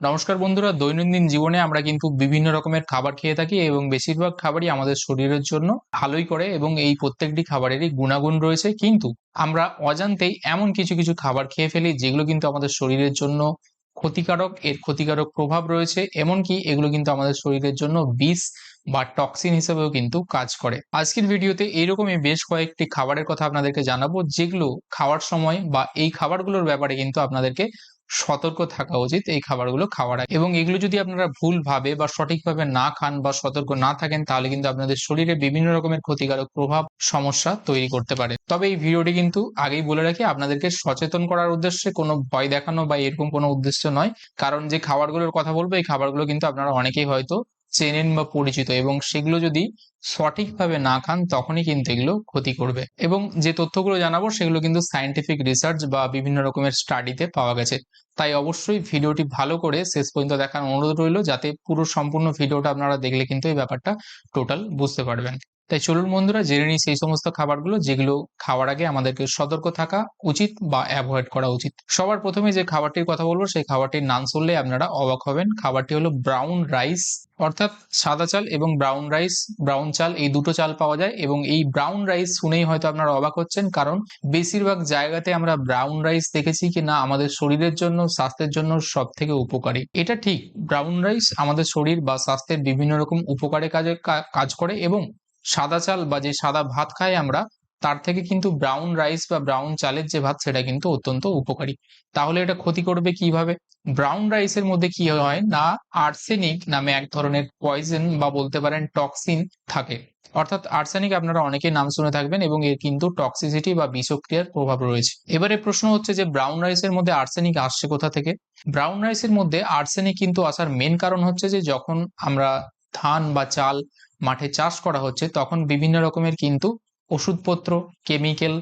নমস্কার বন্ধুরা, দৈনন্দিন জীবনে আমরা কিন্তু বিভিন্ন রকমের খাবার খেয়ে থাকি এবং বেশিরভাগ খাবারই আমাদের শরীরের জন্য ভালোই করে এবং এই প্রত্যেকটি খাবারেরই গুণাগুণ রয়েছে। কিন্তু আমরা অজান্তেই এমন কিছু কিছু খাবার খেয়ে ফেলি যেগুলো কিন্তু আমাদের শরীরের জন্য ক্ষতিকারক, এর ক্ষতিকারক প্রভাব রয়েছে। এমনকি এগুলো কিন্তু আমাদের শরীরের জন্য বিষ বা টক্সিন হিসেবেও কিন্তু কাজ করে। আজকের ভিডিওতে এইরকমই বেশ কয়েকটি খাবারের কথা আপনাদেরকে জানাব, যেগুলো খাওয়ার সময় বা এই খাবারগুলোর ব্যাপারে কিন্তু আপনাদেরকে সতর্ক থাকা উচিত এই খাবারগুলো খাওয়ার আগে। এবং এগুলো যদি আপনারা ভুলভাবে বা সঠিকভাবে না খান বা সতর্ক না থাকেন, তাহলে কিন্তু আপনাদের শরীরে বিভিন্ন রকমের ক্ষতিকারক প্রভাব, সমস্যা তৈরি করতে পারে। তবে এই ভিডিওটি কিন্তু আগেই বলে রাখি, আপনাদেরকে সচেতন করার উদ্দেশ্যে কোনো ভয় দেখানো বা এরকম কোনো উদ্দেশ্য নয়। কারণ যে খাবারগুলোর কথা বলব, এই খাবারগুলো কিন্তু আপনারা অনেকেই হয়তো চেনেন বা পরিচিত এবং সেগুলো যদি সঠিকভাবে না খান, তখনই কিন্তু এগুলো ক্ষতি করবে। এবং যে তথ্যগুলো জানাব, সেগুলো কিন্তু সায়েন্টিফিক রিসার্চ বা বিভিন্ন রকমের স্টাডিতে পাওয়া গেছে। তাই অবশ্যই ভিডিওটি ভালো করে শেষ পর্যন্ত দেখার অনুরোধ রইল, যাতে পুরো সম্পূর্ণ ভিডিওটা আপনারা দেখলে কিন্তু এই ব্যাপারটা টোটাল বুঝতে পারবেন। তাই চলুন বন্ধুরা, জেনে নিই সেই সমস্ত খাবারগুলো যেগুলো খাওয়ার আগে আমাদেরকে সতর্ক থাকা উচিত বা অ্যাভয়েড করা উচিত। সবার প্রথমে যে খাবারটির কথা বলব, সেই খাবারটির নাম শুনলে আপনারা অবাক হবেন। খাবারটি হলো ব্রাউন রাইস অর্থাৎ সাদা চাল এবং ব্রাউন রাইস ব্রাউন চাল, এই দুটো চাল পাওয়া যায় এবং এই ব্রাউন রাইস শুনেই হয়তো আপনারা অবাক হচ্ছেন কারণ বেশিরভাগ জায়গাতে আমরা ব্রাউন রাইস দেখেছি কি না আমাদের শরীরের জন্য, স্বাস্থ্যের জন্য সব থেকে উপকারী। এটা ঠিক ব্রাউন রাইস আমাদের শরীর বা স্বাস্থ্যের বিভিন্ন রকম উপকারে কাজে কাজ করে এবং সাদা চাল বা যে সাদা ভাত খাই আমরা, তার থেকে কিন্তু ব্রাউন রাইস বা ব্রাউন চালের যে ভাত, সেটা কিন্তু অত্যন্ত উপকারী। তাহলে এটা ক্ষতি করবে কীভাবে? ব্রাউন রাইসের মধ্যে কি হয় না আর্সেনিক নামে এক ধরনের পয়জন বা বলতে পারেন টক্সিন থাকে। অর্থাৎ আর্সেনিক আপনারা অনেকেই নাম শুনে থাকবেন এবং এর কিন্তু টক্সিসিটি বা বিষক্রিয়ার প্রভাব রয়েছে। এবারে প্রশ্ন হচ্ছে যে ব্রাউন রাইসের মধ্যে আর্সেনিক আসছে কোথা থেকে? ব্রাউন রাইসের মধ্যে আর্সেনিক কিন্তু আসার মেন কারণ হচ্ছে যে যখন আমরা ধান বা চাল মাঠে চাষ করা হচ্ছে, তখন বিভিন্ন রকমের কিন্তু ওষুধপত্র কেমিক্যাল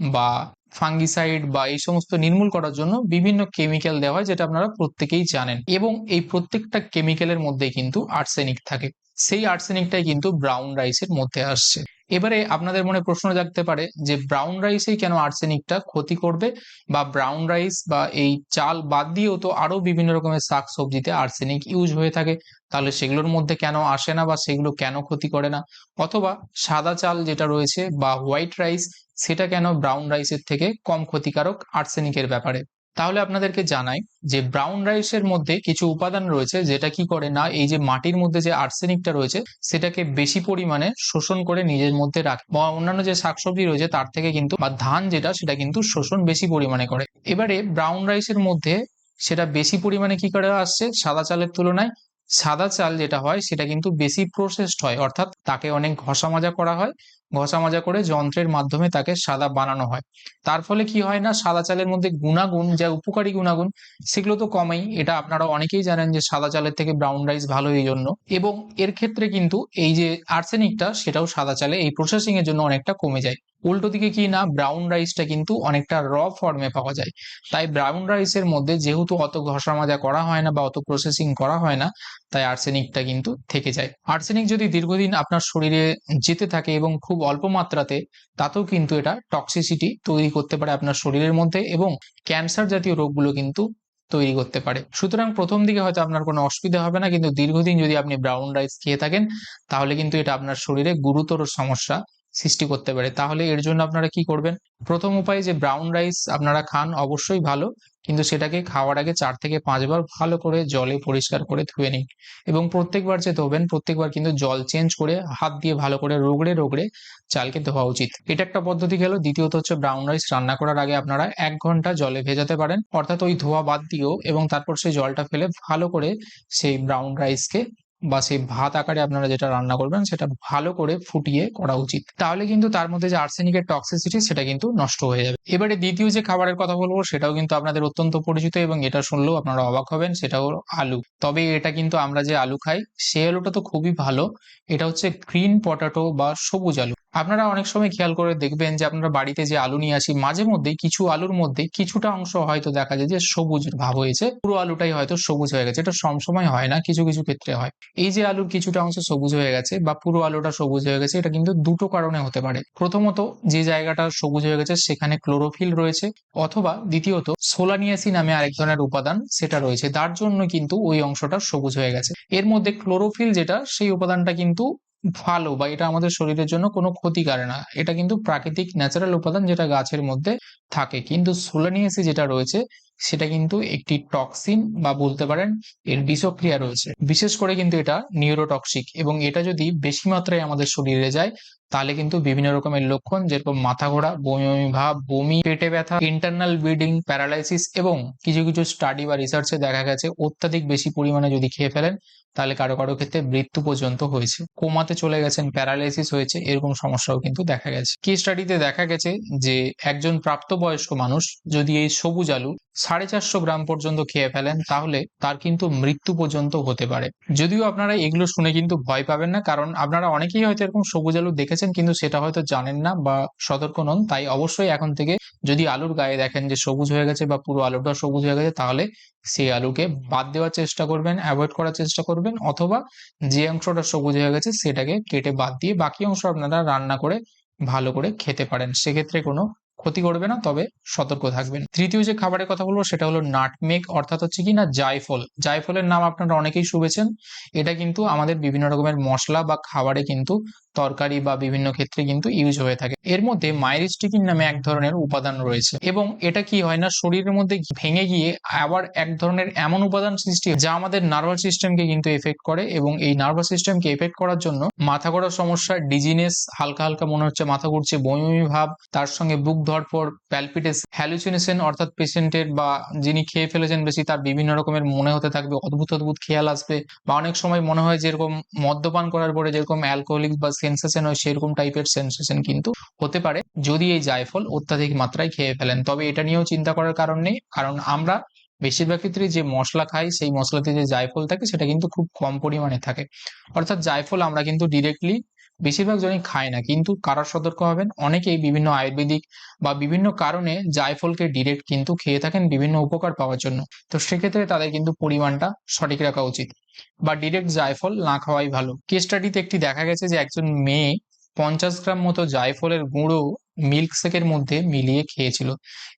বা ফাঙ্গিসাইড বা এই সমস্ত নির্মূল করার জন্য বিভিন্ন কেমিক্যাল দেওয়া হয়, যেটা আপনারা প্রত্যেকেই জানেন। এবং এই প্রত্যেকটা কেমিক্যালের মধ্যে কিন্তু আর্সেনিক থাকে। সেই আর্সেনিকটাই কিন্তু ব্রাউন রাইসের মধ্যে আসছে। এবারে আপনাদের মনে প্রশ্ন জাগতে পারে যে ব্রাউন রাইসেই কেন আর্সেনিকটা ক্ষতি করবে? বা ব্রাউন রাইস বা এই চাল বাদ দিয়েও তো আরও বিভিন্ন রকমের শাক সবজিতে আর্সেনিক ইউজ হয়ে থাকে। তাহলে সেগুলোর মধ্যে কেন আসে না বা সেগুলো কেন ক্ষতি করে না? অথবা সাদা চাল যেটা রয়েছে বা হোয়াইট রাইস সেটা কেন ব্রাউন রাইসের থেকে কম ক্ষতিকারক আর্সেনিকের ব্যাপারে? তাহলে আপনাদেরকে জানাই যে ব্রাউন রাইসের মধ্যে কিছু উপাদান রয়েছে যেটা কি করে না এই যে মাটির মধ্যে যে আর্সেনিকটা রয়েছে সেটাকে বেশি পরিমাণে শোষণ করে নিজের মধ্যে রাখে বা অন্যান্য যে শাকসবজি রয়েছে তার থেকে কিন্তু বা ধান যেটা সেটা কিন্তু শোষণ বেশি পরিমাণে করে। এবারে ব্রাউন রাইসের মধ্যে সেটা বেশি পরিমাণে কি করে আসছে? সাদা চালের তুলনায় সাদা চাল যেটা হয় সেটা কিন্তু বেশি প্রসেসড হয়, অর্থাৎ তাকে অনেক ঘষা মাজা করা হয়। ঘষা মাজা করে যন্ত্রের মাধ্যমে তাকে সাদা বানানো হয়। তার ফলে কি হয় না, সাদা চালের মধ্যে গুণাগুণ, যা উপকারী গুণাগুণ, সেগুলো তো কমেই। এটা আপনারা অনেকেই জানেন যে সাদা চালের থেকে ব্রাউন রাইস ভালো এই জন্য। এবং এর ক্ষেত্রে কিন্তু এই যে আর্সেনিকটা সেটাও সাদা চালে এই প্রসেসিং এর জন্য অনেকটা কমে যায়। উল্টো দিকে কি না ব্রাউন রাইসটা কিন্তু অনেকটা র ফর্মে পাওয়া যায়। তাই ব্রাউন রাইসের মধ্যে যেহেতু অত ঘষা মাজা করা হয় না বা অত প্রসেসিং করা হয় না, তাই আর্সেনিকটা কিন্তু থেকে যায়। আর্সেনিক যদি দীর্ঘদিন আপনার শরীরে যেতে থাকে এবং খুব অল্প মাত্রাতে, তাতেও কিন্তু এটা টক্সিসিটি তৈরি করতে পারে আপনার শরীরের মধ্যে এবং ক্যান্সার জাতীয় রোগগুলো কিন্তু তৈরি করতে পারে। সুতরাং প্রথম দিকে হয়তো আপনার কোনো অসুবিধা হবে না, কিন্তু দীর্ঘদিন যদি আপনি ব্রাউন রাইস খেয়ে থাকেন, তাহলে কিন্তু এটা আপনার শরীরে গুরুতর সমস্যা সৃষ্টি করতে পারে। তাহলে এর জন্য আপনারা কি করবেন? প্রথম উপায় যে ব্রাউন রাইস আপনারা খান অবশ্যই ভালো, কিন্তু সেটাকে খাওয়ার আগে চার থেকে পাঁচবার ভালো করে জলে পরিষ্কার করে ধুয়ে নিন। এবং প্রত্যেকবার যে ধোবেন, প্রত্যেকবার কিন্তু জল চেঞ্জ করে হাত দিয়ে ভালো করে রোগড়ে রোগড়ে চালকে ধোয়া উচিত। এটা একটা পদ্ধতি গেল। দ্বিতীয়ত হচ্ছে ব্রাউন রাইস রান্না করার আগে আপনারা এক ঘণ্টা জলে ভেজাতে পারেন। অর্থাৎ ওই ধোয়া বাদ দিয়েও এবং তারপর সেই জলটা ফেলে ভালো করে সেই ব্রাউন রাইসকে বা সেই ভাত আকারে আপনারা যেটা রান্না করবেন, সেটা ভালো করে ফুটিয়ে করা উচিত। তাহলে কিন্তু তার মধ্যে যে আর্সেনিকের টক্সিসিটি সেটা কিন্তু নষ্ট হয়ে যাবে। এবারে দ্বিতীয় যে খাবারের কথা বলব, সেটাও কিন্তু আপনাদের অত্যন্ত পরিচিত এবং এটা শুনলেও আপনারা অবাক হবেন সেটা হলো আলু। তবে এটা কিন্তু আমরা যে আলু খাই সে আলুটা তো খুবই ভালো। এটা হচ্ছে গ্রিন পটাটো বা সবুজ আলু। আপনারা অনেক সময় খেয়াল করে দেখবেন যে আপনারা বাড়িতে যে আলু নিয়ে আসি, মাঝে মধ্যে কিছু আলুর মধ্যে কিছুটা অংশ হয়তো দেখা যায় যে সবুজ ভাব হয়েছে। পুরো আলুটাই হয়তো সবুজ হয়ে গেছে। এটা সবসময় হয় না, কিছু কিছু ক্ষেত্রে হয়। এই যে আলুর কিছুটা অংশ সবুজ হয়ে গেছে বা পুরো আলুটা সবুজ হয়ে গেছে, এটা কিন্তু দুটো কারণে হতে পারে। প্রথমত, যে জায়গাটা সবুজ হয়ে গেছে, সেখানে ক্লোরোফিল রয়েছে। অথবা দ্বিতীয়ত সোলানিয়াসি নামে আরেক ধরনের উপাদান সেটা রয়েছে। তার জন্য কিন্তু ওই অংশটা সবুজ হয়ে গেছে। এর মধ্যে ক্লোরোফিল যেটা, সেই উপাদানটা কিন্তু ভালো বা এটা আমাদের শরীরের জন্য কোনো ক্ষতি করে না। এটা কিন্তু প্রাকৃতিক ন্যাচারাল উপাদান যেটা গাছের মধ্যে থাকে। কিন্তু সোলানিয়াসি যেটা রয়েছে সেটা কিন্তু একটি টক্সিন বা বলতে পারেন এর বিষক্রিয়া রয়েছে। বিশেষ করে কিন্তু এটা নিউরোটক্সিক এবং এটা যদি বেশি মাত্রায় আমাদের শরীরে যায়, তাহলে কিন্তু বিভিন্ন রকমের লক্ষণ যেরকম মাথা ঘোরা, বমি বমি ভাব, বমি, পেটে ব্যথা ইন্টারনাল ব্লিডিং প্যারালাইসিস এবং কিছু কিছু স্টাডি বা রিসার্চে দেখা গেছে অত্যাধিক বেশি পরিমাণে যদি খেয়ে ফেলেন, তাহলে কারও কারও ক্ষেত্রে মৃত্যু পর্যন্ত হয়েছে। কোমাতে চলে গেছেন প্যারালাইসিস হয়েছে, এরকম সমস্যাও কিন্তু দেখা গেছে। কি স্টাডিতে দেখা গেছে যে একজন প্রাপ্তবয়স্ক মানুষ যদি এই সবুজ আলু সাড়ে চারশো গ্রাম পর্যন্ত খেয়ে ফেলেন, তাহলে তার কিন্তু মৃত্যু পর্যন্ত হতে পারে। যদিও আপনারা এগুলো শুনে কিন্তু ভয় পাবেন না, কারণ আপনারা অনেকেই হয়তো এরকম সবুজ আলু দেখেছেন, কিন্তু সেটা হয়তো জানেন না বা সতর্ক নন। তাই অবশ্যই এখন থেকে যদি আলুর গায়ে দেখেন যে সবুজ হয়ে গেছে বা পুরো আলুটা সবুজ হয়ে গেছে, তাহলে সেই আলুকে বাদ দেওয়ার চেষ্টা করবেন, অ্যাভয়েড করার চেষ্টা করবেন, অথবা যে অংশটা সবুজ হয়ে গেছে সেটাকে কেটে বাদ দিয়ে বাকি অংশ আপনারা রান্না করে ভালো করে খেতে পারেন। সেক্ষেত্রে কোনো ক্ষতি করবে না, তবে সতর্ক থাকবেন। তৃতীয় যে খাবারের কথা বলব, সেটা হলো নাটমেক অর্থাৎ হচ্ছে কি না, জায়ফল। জায়ফলের নাম আপনারা অনেকেই শুনেছেন। এটা কিন্তু আমাদের বিভিন্ন রকমের মশলা বা খাবারে কিন্তু তরকারি বা বিভিন্ন ক্ষেত্রে কিন্তু ইউজ হয়ে থাকে। এর মধ্যে মাইরিস্টিকিন নামে এক ধরনের উপাদান রয়েছে এবং এটা কি হয় না, শরীরের মধ্যে ভেঙে গিয়ে আবার এক ধরনের এমন উপাদান সৃষ্টি যা আমাদের নার্ভাস সিস্টেমকে কিন্তু এফেক্ট করে এবং এই নার্ভাস সিস্টেমকে এফেক্ট করার জন্য মাথা ঘোরার সমস্যা ডিজিনেস হালকা হালকা মনে হচ্ছে মাথা ঘুরছে, বমি ভাব, তার সঙ্গে বুক ধরপর প্যালপিটেস হ্যালুসিনেশন অর্থাৎ পেশেন্টের বা যিনি খেয়ে ফেলেছেন বেশি তার বিভিন্ন রকমের মনে হতে থাকবে, অদ্ভুত অদ্ভুত খেয়াল আসবে বা অনেক সময় মনে হয় যেরকম মদ্যপান করার পরে যেরকম অ্যালকোহলিক বা সেন্সেশন হয় সেরকম টাইপের সেন্সেশন কিন্তু হতে পারে। যদি এই জায়ফল অত্যাধিক মাত্রায় খেয়ে ফেলেন, তবে এটা নিয়েও চিন্তা করার কারণ নেই। কারণ আমরা বেশিরভাগ ক্ষেত্রে যে মশলা খাই, সেই মশলাতে যে জায়ফল থাকে, সেটা কিন্তু খুব কম পরিমাণে থাকে। অর্থাৎ জায়ফল আমরা কিন্তু ডিরেক্টলি বেশিরভাগ জনই খায় না, কিন্তু কারা সতর্ক হবেন? অনেকেই বিভিন্ন আয়ুর্বেদিক বা বিভিন্ন কারণে জায়ফলকে ডিরেক্ট কিন্তু খেয়ে থাকেন বিভিন্ন উপকার পাওয়ার জন্য। তো সেক্ষেত্রে তাদের কিন্তু পরিমাণটা সঠিক রাখা উচিত। বা ডিরেক্ট জায়ফল না খাওয়াই ভালো। কেস স্টাডিতে একটি দেখা গেছে যে একজন মেয়ে পঞ্চাশ গ্রাম মতো জায়ফলের গুঁড়ো মিল্ক শেকের মধ্যে মিলিয়ে খেয়েছিল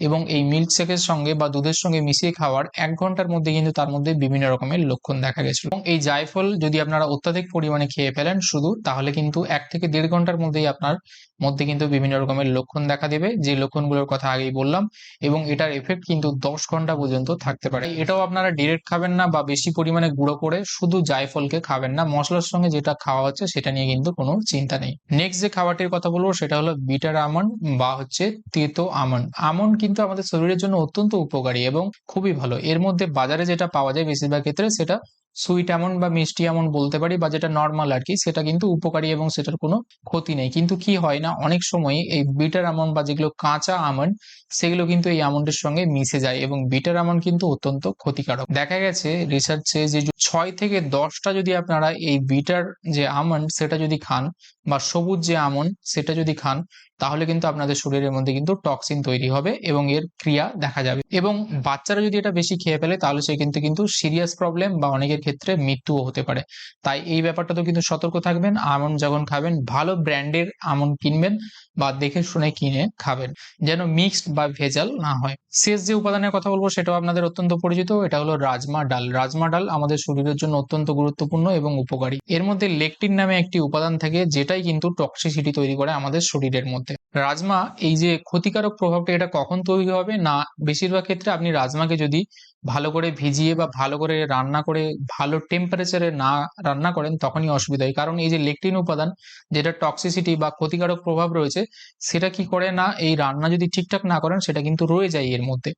এবং এই মিল্ক শেকের সঙ্গে বা দুধের সঙ্গে মিশিয়ে খাওয়ার এক ঘণ্টার মধ্যে কিন্তু তার মধ্যে বিভিন্ন রকমের লক্ষণ দেখা গেছিল। এবং এই জায়ফল যদি আপনারা অত্যাধিক পরিমাণে খেয়ে ফেলেন শুধু, তাহলে কিন্তু এক থেকে দেড় ঘণ্টার মধ্যেই আপনার মধ্যে কিন্তু বিভিন্ন রকমের লক্ষণ দেখা দেবে, যে লক্ষণগুলোর কথা আগেই বললাম, এবং এটার এফেক্ট কিন্তু দশ ঘণ্টা পর্যন্ত থাকতে পারে। এটাও আপনারা ডিরেক্ট খাবেন না বা বেশি পরিমাণে গুঁড়ো করে শুধু জায়ফলকে খাবেন না, মশলার সঙ্গে যেটা খাওয়া হচ্ছে সেটা নিয়ে কিন্তু কোনো চিন্তা নেই। নেক্সট যে খাবারটির কথা বলব সেটা হলো বিটার আমন্ড বা হচ্ছে তেতো আমন আমন কিন্তু আমাদের শরীরের জন্য অত্যন্ত উপকারী এবং খুবই ভালো। এর মধ্যে বাজারে যেটা পাওয়া যায় বেশিরভাগ ক্ষেত্রে সেটা সুইট আমন্ড বা মিষ্টি আমন্ড বলতে পারি বা যেটা নর্মাল আর কি সেটা কিন্তু উপকারী এবং সেটার কোনো ক্ষতি নেই। কিন্তু কি হয় না, অনেক সময় এই বিটার আমন্ড বা যেগুলো কাঁচা আমন্ড, সেগুলো কিন্তু এই আমন্ডের সঙ্গে মিশে যায় এবং বিটার আমন্ড কিন্তু অত্যন্ত ক্ষতিকারক। দেখা গেছে রিসার্চে যে ছয় থেকে দশটা যদি আপনারা এই বিটার যে আমন্ড, সেটা যদি খান বা সবুজ যে আমন্ড, সেটা যদি খান, তাহলে কিন্তু আপনাদের শরীরের মধ্যে কিন্তু টক্সিন তৈরি হবে এবং এর ক্রিয়া দেখা যাবে। এবং বাচ্চারা যদি এটা বেশি খেয়ে ফেলে, তাহলে সে কিন্তু কিন্তু সিরিয়াস প্রবলেম বা অনেকের ক্ষেত্রে মৃত্যুও হতে পারে। তাই এই ব্যাপারটা তো কিন্তু সতর্ক থাকবেন আমন্ড যখন খাবেন, ভালো ব্র্যান্ডের আমন্ড কিনবেন বা দেখে শুনে কিনে খাবেন, যেন মিক্সড বা ভেজাল না হয়। শেষ যে উপাদানের কথা বলব, সেটাও আপনাদের অত্যন্ত পরিচিত, এটা হলো রাজমা ডাল। রাজমা ডাল আমাদের শরীরের জন্য অত্যন্ত গুরুত্বপূর্ণ এবং উপকারী। এর মধ্যে লেকটিন নামে একটি উপাদান থাকে, যেটাই কিন্তু টক্সিসিটি তৈরি করে আমাদের শরীরের মধ্যে। রাজমা, এই যে ক্ষতিকারক প্রভাবটা এটা কখন তৈরি হবে? না, বেশিরভাগ ক্ষেত্রে আপনি রাজমাকে যদি ভালো করে ভিজিয়ে বা ভালো করে রান্না করে ভালো টেম্পারেচারে না রান্না করেন তখনই অসুবিধা হয়। কারণ এই যে লেকটিন উপাদান, যেটা টক্সিসিটি বা ক্ষতিকারক প্রভাব রয়েছে, সেটা কি করে না, এই রান্না যদি ঠিকঠাক না করেন, সেটা কিন্তু রয়ে যায় এর মধ্যে।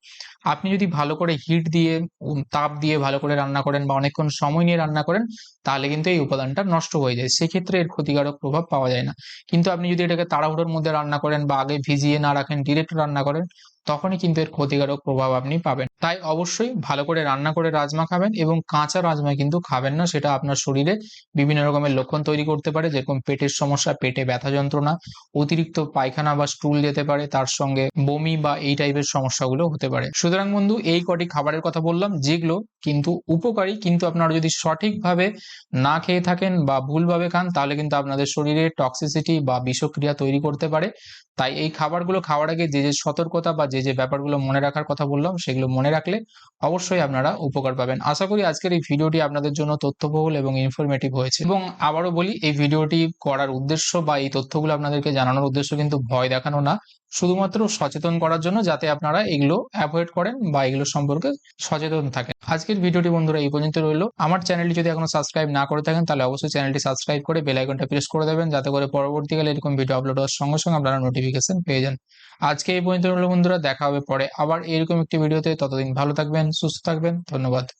আপনি যদি ভালো করে হিট দিয়ে তাপ দিয়ে ভালো করে রান্না করেন বা অনেকক্ষণ সময় নিয়ে রান্না করেন, তাহলে কিন্তু এই উপাদানটা নষ্ট হয়ে যায়। সেক্ষেত্রে এর ক্ষতিকারক প্রভাব পাওয়া যায় না। কিন্তু আপনি যদি এটাকে তাড়াহুড়োর মধ্যে রান্না করেন বা আগে ভিজিয়ে না রাখেন ডিরেক্ট রান্না করেন তখনই কিন্তু এর ক্ষতিকারক প্রভাব আপনি পাবেন। তাই অবশ্যই ভালো করে রান্না করে রাজমা খাবেন এবং কাঁচা রাজমা কিন্তু খাবেন না, সেটা আপনার শরীরে বিভিন্ন রকমের লক্ষণ তৈরি করতে পারে, যেরকম পেটের সমস্যা, পেটে ব্যথা যন্ত্রণা, অতিরিক্ত পায়খানা বা স্টুল যেতে পারে, তার সঙ্গে বমি বা এই টাইপের সমস্যাগুলো হতে পারে। সুতরাং বন্ধু, এই কটি খাবারের কথা বললাম, যেগুলো কিন্তু উপকারী, কিন্তু আপনারা যদি সঠিকভাবে না খেয়ে থাকেন বা ভুলভাবে খান, তাহলে কিন্তু আপনাদের শরীরে টক্সিসিটি বা বিষক্রিয়া তৈরি করতে পারে। তাই এই খাবারগুলো খাওয়ার আগে যে যে সতর্কতা বা যে যে ব্যাপারগুলো মনে রাখার কথা বললাম, সেগুলো মনে রাখলে অবশ্যই আপনারা উপকার পাবেন। আশা করি আজকের এই ভিডিওটি আপনাদের জন্য তথ্যবহুল এবং ইনফরমেটিভ হয়েছে। এবং আবারও বলি, এই ভিডিওটি করার উদ্দেশ্য বা এই তথ্যগুলো আপনাদেরকে জানানোর উদ্দেশ্য কিন্তু ভয় দেখানো না। শুধুমাত্র সচেতন করার জন্য যাতে আপনারা এগুলো অ্যাভয়েড করেন বা এগুলো সম্পর্কে সচেতন থাকেন। আজকের ভিডিওটি বন্ধুরা এই পর্যন্ত রইল। আমার চ্যানেলটি যদি এখনও সাবস্ক্রাইব না করে থাকেন, তাহলে অবশ্যই চ্যানেলটি সাবস্ক্রাইব করে বেল আইকনটা প্রেস করে দেবেন, যাতে করে পরবর্তীকালে এরকম ভিডিও আপলোড হওয়ার সঙ্গে সঙ্গে আপনারা নোটিফিকেশন পেয়ে যান। আজকে এই পর্যন্ত রইল বন্ধুরা, দেখা হবে পরে আবার এরকম একটি ভিডিওতে। ততদিন ভালো থাকবেন, সুস্থ থাকবেন, ধন্যবাদ।